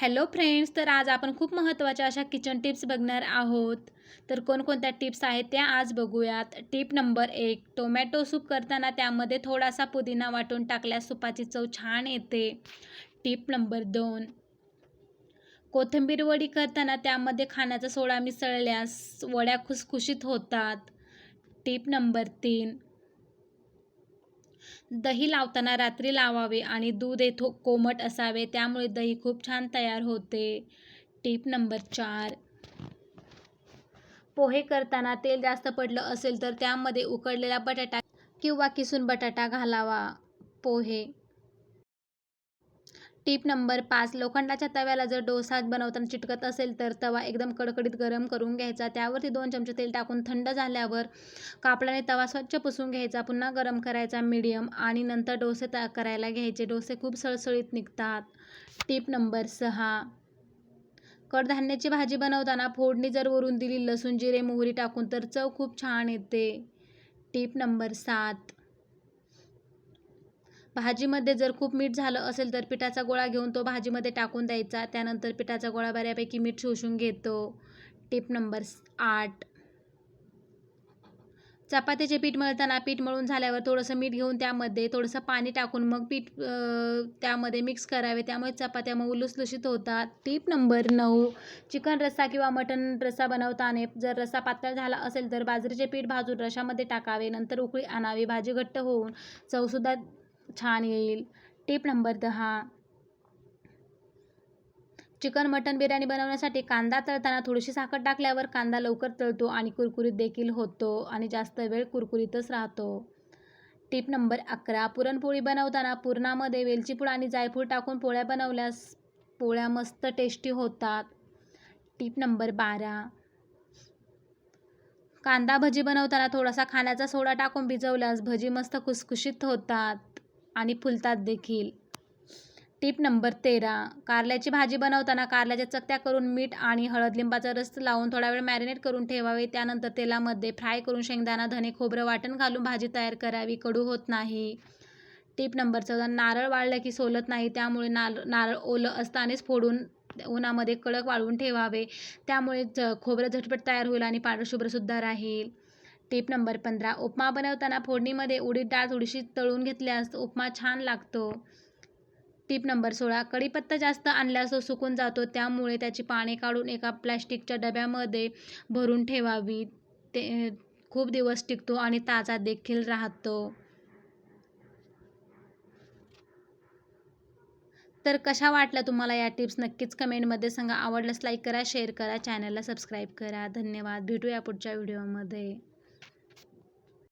Hello friends तर आज आपण खूप महत्त्वाच्या अशा किचन टिप्स बघणार आहोत. तर कोणकोणत्या टिप्स आहेत त्या आज बघूयात. टिप नंबर एक टोमॅटो सूप करताना त्यामध्ये थोडासा पुदिना वाटून टाकल्यास सुपाची चव छान येते. टिप नंबर दोन कोथिंबीर वडी करताना त्यामध्ये खाण्याचा सोडा मिसळल्यास वड्या खुसखुशीत होतात. टिप नंबर तीन दही लावताना रात्री लावावे आणि दूध हे थो कोमट असावे त्यामुळे दही खूप छान तयार होते. टीप नंबर चार. पोहे करताना तेल जास्त पडलं असेल तर त्यामध्ये उकडलेला बटाटा किंवा किसून बटाटा घालावा. पोहे टीप नंबर पाच लोखंडाच्या तव्याला जर डोसा बनवताना चिटकत असेल तर तवा एकदम कडकडीत गरम करून घ्यायचा. त्यावरती दोन चमचे तेल टाकून थंड झाल्यावर कापडाने तवा स्वच्छ पुसून घ्यायचा पुन्हा गरम करायचा मीडियम आणि नंतर डोसे तयार करायला घ्यायचे. डोसे खूप सळसळीत निघतात. टीप नंबर सहा कडधान्याची भाजी बनवताना फोडणी जर वरून दिली लसूण जिरे मोहरी टाकून तर चव खूप छान येते. टीप नंबर सात भाजीमध्ये जर खूप मीठ झालं असेल तर पिठाचा गोळा घेऊन तो भाजीमध्ये टाकून द्यायचा. त्यानंतर पिठाचा गोळा बऱ्यापैकी मीठ शोषून घेतो. टिप नंबर आठ. चपातीचे पीठ मळताना पीठ मळून झाल्यावर थोडंसं मीठ घेऊन त्यामध्ये थोडंसं पाणी टाकून मग पीठ त्यामध्ये मिक्स करावे. त्यामुळे चपात्या मग लुसलुशीत होतात. टीप नंबर नऊ. चिकन रस्सा किंवा मटन रस्सा बनवताना जर रस्सा पातळ झाला असेल तर बाजरीचे पीठ भाजून रशामध्ये टाकावे. नंतर उकळी आणावी. भाजी घट्ट होऊन चवसुद्धा छान येईल. टिप नंबर दहा. चिकन मटन बिर्याणी बनवण्यासाठी कांदा तळताना थोडीशी साखर टाकल्यावर कांदा लवकर तळतो आणि कुरकुरीत देखील होतो आणि जास्त वेळ कुरकुरीतच राहतो. टिप नंबर अकरा. पुरणपोळी बनवताना पुरणामध्ये वेलचीपूड आणि जायफूळ टाकून पोळ्या बनवल्यास पोळ्या मस्त टेस्टी होतात. टिप नंबर बारा. कांदा भजी बनवताना थोडासा खाण्याचा सोडा टाकून भिजवल्यास भजी मस्त खुसखुशीत होतात. आणि फुलतात देखील. टीप नंबर तेरा. कारल्याची भाजी बनवताना कारल्याच्या चकत्या करून मीठ आणि हळद लिंबाचा रस लावून थोडा वेळ मॅरिनेट करून ठेवावे. त्यानंतर तेलामध्ये फ्राय करून शेंगदाणा धने खोबरं वाटण घालून भाजी तयार करावी. कडू होत नाही. टीप नंबर चौदा. नारळ वाळलं की सोलत नाही. त्यामुळे नार नारळ ओलं असतानाच फोडून उन्हामध्ये कडक वाळवून ठेवावे. त्यामुळे ज खोबरं झटपट तयार होईल आणि पांढरशुभ्रसुद्धा राहील. टीप नंबर पंधरा उपमा बनवताना फोडणीमध्ये उडीद डाळ थोडीशी तळून घेतल्यास उपमा छान लागतो. टीप नंबर सोळा कढीपत्ता जास्त आणल्यास तो सुकून जातो त्यामुळे त्याची पाने काढून एका प्लॅस्टिकच्या डब्यामध्ये भरून ठेवावी. ते खूप दिवस टिकतो आणि ताजा देखील राहतो. तर कशा वाटल्या तुम्हाला या टिप्स नक्कीच कमेंटमध्ये सांगा. आवडल्यास लाईक करा शेअर करा चॅनलला सबस्क्राईब करा. धन्यवाद. भेटूया पुढच्या व्हिडिओमध्ये.